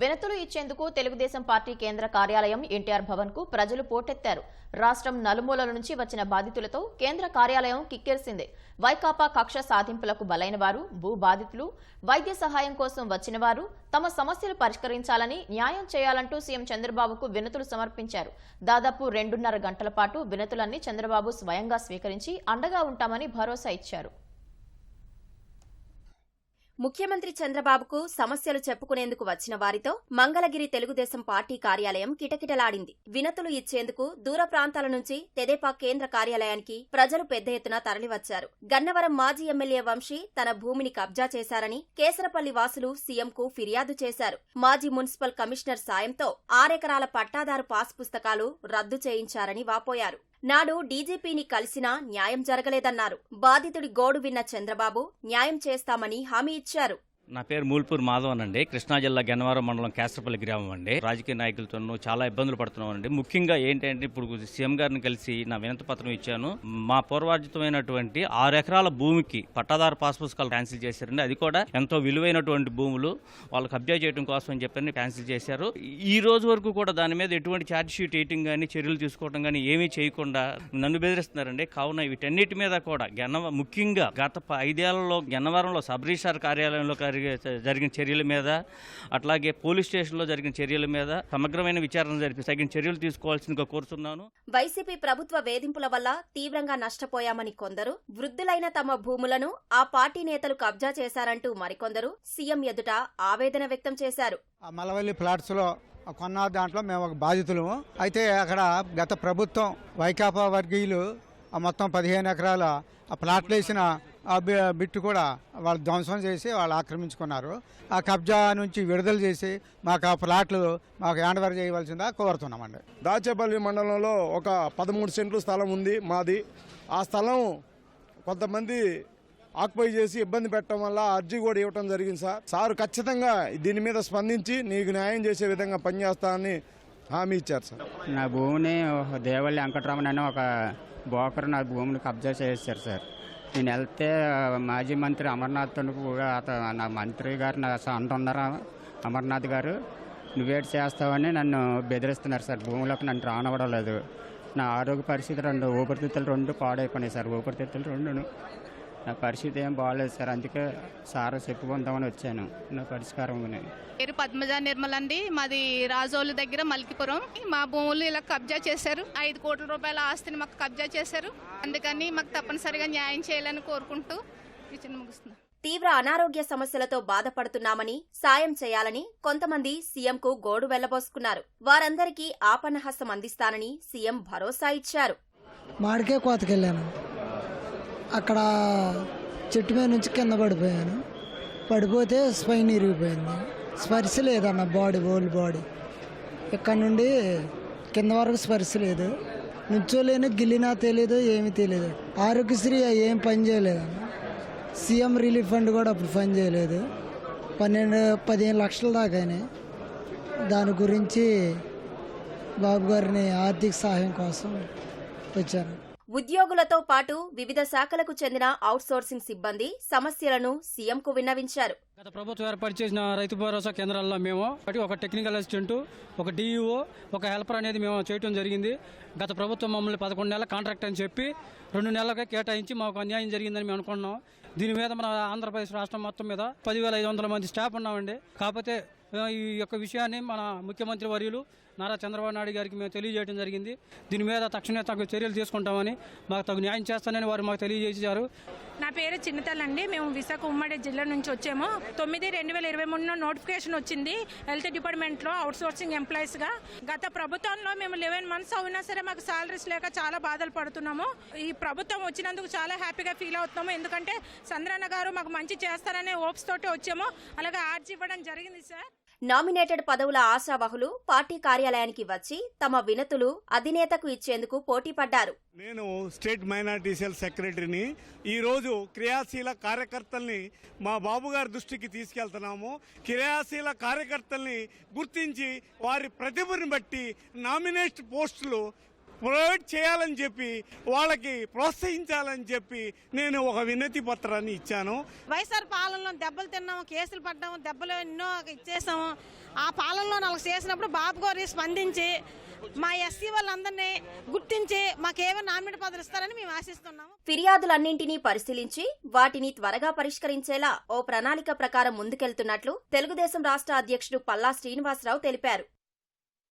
వినతులు ఇచ్చేందుకు తెలుగుదేశం పార్టీ కేంద్ర కార్యాలయం ఎన్టీఆర్ భవన్కు ప్రజలు పోటెత్తారు. రాష్ట్రం నలుమూలల నుంచి వచ్చిన బాధితులతో కేంద్ర కార్యాలయం కిక్కిరిసింది. వైకాపా కక్ష సాధింపులకు బలైన వారు భూ బాధితులు వైద్య సహాయం కోసం వచ్చిన వారు తమ సమస్యలు పరిష్కరించాలని న్యాయం చేయాలంటూ సీఎం చంద్రబాబుకు వినతులు సమర్పించారు. దాదాపు రెండున్నర గంటల పాటు వినతులన్నీ చంద్రబాబు స్వయంగా స్వీకరించి అండగా ఉంటామని భరోసా ఇచ్చారు. ముఖ్యమంత్రి చంద్రబాబుకు సమస్యలు చెప్పుకునేందుకు వచ్చిన వారితో మంగళగిరి తెలుగుదేశం పార్టీ కార్యాలయం కిటకిటలాడింది. వినతులు ఇచ్చేందుకు దూర ప్రాంతాల నుంచి తెదేపా కేంద్ర కార్యాలయానికి ప్రజలు పెద్ద ఎత్తున తరలివచ్చారు. గన్నవరం మాజీ ఎమ్మెల్యే వంశీ తన భూమిని కబ్జా చేశారని కేసరపల్లి వాసులు సీఎంకు ఫిర్యాదు చేశారు. మాజీ మున్సిపల్ కమిషనర్ సాయంతో ఆరెకరాల పట్టాదారు పాస్ పుస్తకాలు రద్దు చేయించారని వాపోయారు. నాడు డీజీపీని కలిసినా న్యాయం జరగలేదన్నారు. బాధితుడి గోడు విన్న చంద్రబాబు న్యాయం చేస్తామని హామీ ఇచ్చారు. నా పేరు మూల్పూర్ మాధవన్ అండి కృష్ణా జిల్లా గన్నవరం మండలం కేసరపల్లి గ్రామం అండి. రాజకీయ నాయకులతోనూ చాలా ఇబ్బందులు పడుతున్నాం అండి ముఖ్యంగా ఏంటంటే ఇప్పుడు సీఎం గారిని కలిసి నా వినతి పత్రం ఇచ్చాను. మా పూర్వార్జితమైనటువంటి ఆరు ఎకరాల భూమికి పట్టాదారు పాస్ పుస్తకాలు క్యాన్సిల్ చేశారండి. అది కూడా ఎంతో విలువైనటువంటి భూములు వాళ్ళకి అబ్జర్వ్ చేయడం కోసం అని చెప్పని క్యాన్సిల్ చేశారు. ఈ రోజు వరకు కూడా దాని మీద ఎటువంటి ఛార్జ్ షీట్ వేయటం కానీ చర్యలు తీసుకోవడం కానీ ఏమీ చేయకుండా నన్ను బెదిరిస్తున్నారండి. కావున వీటన్నిటి మీద కూడా గన్నవ ముఖ్యంగా గత ప- ఐదేళ్ళలో గన్నవరంలో సబ్ రిజిస్టార్ కార్యాలయంలో జరిగే- జరిగిన చర్యల మీద అట్లాగే పోలీస్ స్టేషన్లో జరిగిన చర్యల మీద సమగ్రమైన విచారణ జరిపి తగిన చర్యలు తీసుకోవాల్సిందిగా కోరుతున్నాను. వైసీపీ ప్రభుత్వ వేధింపుల వల్ల తీవ్రంగా నష్టపోయామని కొందరు వృద్ధులైన తమ భూములను ఆ పార్టీ నేతలు కబ్జా చేశారంటూ మరికొందరు సీఎం ఎదుట ఆవేదన వ్యక్తం చేశారు. ఆ మలవల్లి ఫ్లాట్స్లో కొన్న దాంట్లో మేము ఒక బాధితులము. అయితే అక్కడ గత ప్రభుత్వం వైకాపా వర్గీయులు ఆ మొత్తం పదిహేను ఎకరాల ఆ ప్లాట్లు వేసిన ఆ బి- బిట్టు కూడా వాళ్ళు ధ్వంసం చేసి వాళ్ళు ఆక్రమించుకున్నారు. ఆ కబ్జా నుంచి విడుదల చేసి మాకు ఆ ప్లాట్లు మాకు హ్యాండ్ ఓవర్ చేయవలసిందా కోరుతున్నామండి. దాచేపల్లి మండలంలో ఒక పదమూడు సెంట్లు స్థలం ఉంది మాది. ఆ స్థలం కొంతమంది ఆక్యుపై చేసి ఇబ్బంది పెట్టడం వల్ల అర్జీ కూడా ఇవ్వటం జరిగింది సార్. సార్ ఖచ్చితంగా దీని మీద స్పందించి నీకు న్యాయం చేసే విధంగా పనిచేస్తానని హామీ ఇచ్చారు సార్. నా భూమిని దేవల్లి వెంకటరమణ అని ఒక బోకర్ నా భూమిని కబ్జా చేశారు సార్. నేను వెళ్తే మాజీ మంత్రి అమర్నాథ్ కూడా అతను నా మంత్రి గారు నా అంటున్నారు అమర్నాథ్ గారు నువ్వేటి చేస్తావని నన్ను బెదిరిస్తున్నారు సార్. భూమిలోకి నన్ను రానివ్వడం లేదు. నా ఆరోగ్య పరిస్థితి రెండు ఊపిరితిత్తులు రెండు పాడైపోయినాయి సార్. ఊపిరితిత్తులు రెండును. నా పరిస్థితి ఏం బాగాలేదు సార్. అందుకే సార్ చెప్పుకుందామని వచ్చాను. నా పరిష్కారం. పేరు పద్మజ నిర్మల్ అండి. మాది రాజోలు దగ్గర మల్కిపురం. మా భూములు ఇలా కబ్జా చేశారు. ఐదు కోట్ల రూపాయల ఆస్తిని మాకు కబ్జా చేశారు. అందుకని మాకు తప్పనిసరిగా న్యాయం చేయాలని కోరుకుంటూ చిన్న ముగిస్తున్నాం. తీవ్ర అనారోగ్య సమస్యలతో బాధపడుతున్నామని సాయం చేయాలని కొంతమంది సీఎంకు గోడు వెళ్ళబోసుకున్నారు వారందరికీ ఆపన్నహస్తం అందిస్తానని సీఎం భరోసా ఇచ్చారు. మాడికే కోతకెళ్ళాను. అక్కడ చెట్టు మీద నుంచి కింద పడిపోయాను. పడిపోతే స్పైన్ ఇరిగిపోయింది. స్పర్శ లేదన్న బాడీ ఓల్డ్ బాడీ ఇక్కడ నుండి కింద వరకు స్పర్శ లేదు. నుంచోలేను గిల్లినా తెలియదు ఏమీ తెలియదు ఆరోగ్యశ్రీ ఏం పని చేయలేదన్న. సీఎం రిలీఫ్ ఫండ్ కూడా అప్పుడు పని చేయలేదు. పన్నెండు పదిహేను లక్షల దాకా అయినాయి. దాని గురించి బాబు గారిని ఆర్థిక సహాయం కోసం వచ్చాను. ఉద్యోగులతో పాటు వివిధ శాఖలకు చెందిన అవుట్సోర్సింగ్ సిబ్బంది సమస్యలను సీఎంకు విన్నవించారు. గత ప్రభుత్వం ఏర్పాటు చేసిన రైతు భరోసా కేంద్రాల్లో మేము ఒకటి ఒక టెక్నికల్ అసిస్టెంట్ ఒక డిఈఓ ఒక హెల్పర్ అనేది మేము చేయటం జరిగింది. గత ప్రభుత్వం మమ్మల్ని పదకొండు నెలల కాంట్రాక్ట్ అని చెప్పి రెండు నెలలుగా కేటాయించి మాకు అన్యాయం జరిగిందని మేము అనుకున్నాం దీని మీద మన ఆంధ్రప్రదేశ్ రాష్ట్రం మొత్తం మీద పదివేల ఐదు వందల మంది స్టాఫ్ ఉన్నామండి. కాకపోతే ఈ యొక్క విషయాన్ని మన ముఖ్యమంత్రి వర్యులు నారా చంద్రబాబు నాయుడు గారికి మేము తెలియజేయడం జరిగింది. దీని మీద తక్షణమే తగు చర్యలు తీసుకుంటామని మాకు తగు న్యాయం చేస్తానని వారు మాకు తెలియజేశారు. నా పేరు చిన్నతల్లండి. మేము విశాఖ ఉమ్మడి జిల్లా నుంచి వచ్చాము. తొమ్మిది రెండు వేల ఇరవై మూడులో నోటిఫికేషన్ వచ్చింది. హెల్త్ డిపార్ట్మెంట్లో అవుట్ సోర్సింగ్ ఎంప్లాయీస్గా. గత ప్రభుత్వంలో మేము లెవెన్ మంత్స్ అవునా సరే మాకు సాలరీస్ లేక చాలా బాధలు పడుతున్నాము. ఈ ప్రభుత్వం వచ్చినందుకు చాలా హ్యాపీగా ఫీల్ అవుతున్నాము. ఎందుకంటే చంద్రన్న గారు మాకు మంచి చేస్తారనే హోప్స్ తోటి వచ్చాము. అలాగే ఆర్జీ ఇవ్వడం జరిగింది సార్. నామినేటెడ్ పదవుల ఆశావహులు పార్టీ కార్యాలయానికి వచ్చి తమ వినతులు అధినేతకు ఇచ్చేందుకు పోటీపడ్డారు. నేను స్టేట్ మైనార్టీ సెల్ సెక్రటరీని ఈరోజు క్రియాశీల కార్యకర్తల్ని మా బాబు గారి దృష్టికి తీసుకెళ్తున్నాము. క్రియాశీల కార్యకర్తల్ని గుర్తించి వారి ప్రతిభను బట్టి నామినేట్ పోస్టులు ప్రొవైడ్ చేయాలని చెప్పి వాళ్ళకి ప్రోత్సహించాలని చెప్పి నేను ఒక వినతి పత్రాన్ని ఇచ్చాను. వైఎస్ఆర్ పాలనలో దెబ్బలు తిన్నాము కేసులు పడ్డాము దెబ్బలు ఎన్నో ఇచ్చేసాము. ఆ పాలనలో నాకు చేసినప్పుడు బాబు గారు స్పందించి మా ఎస్సీ వాళ్ళందరినీ గుర్తించి మాకేమో నామినేట్ పదవులు ఇస్తారని మేము ఆశిస్తున్నాము. ఫిర్యాదులన్నింటినీ పరిశీలించి వాటిని త్వరగా పరిష్కరించేలా ఓ ప్రణాళిక ప్రకారం ముందుకెళ్తున్నట్లు తెలుగుదేశం రాష్ట్ర అధ్యక్షుడు పల్లా శ్రీనివాసరావు తెలిపారు.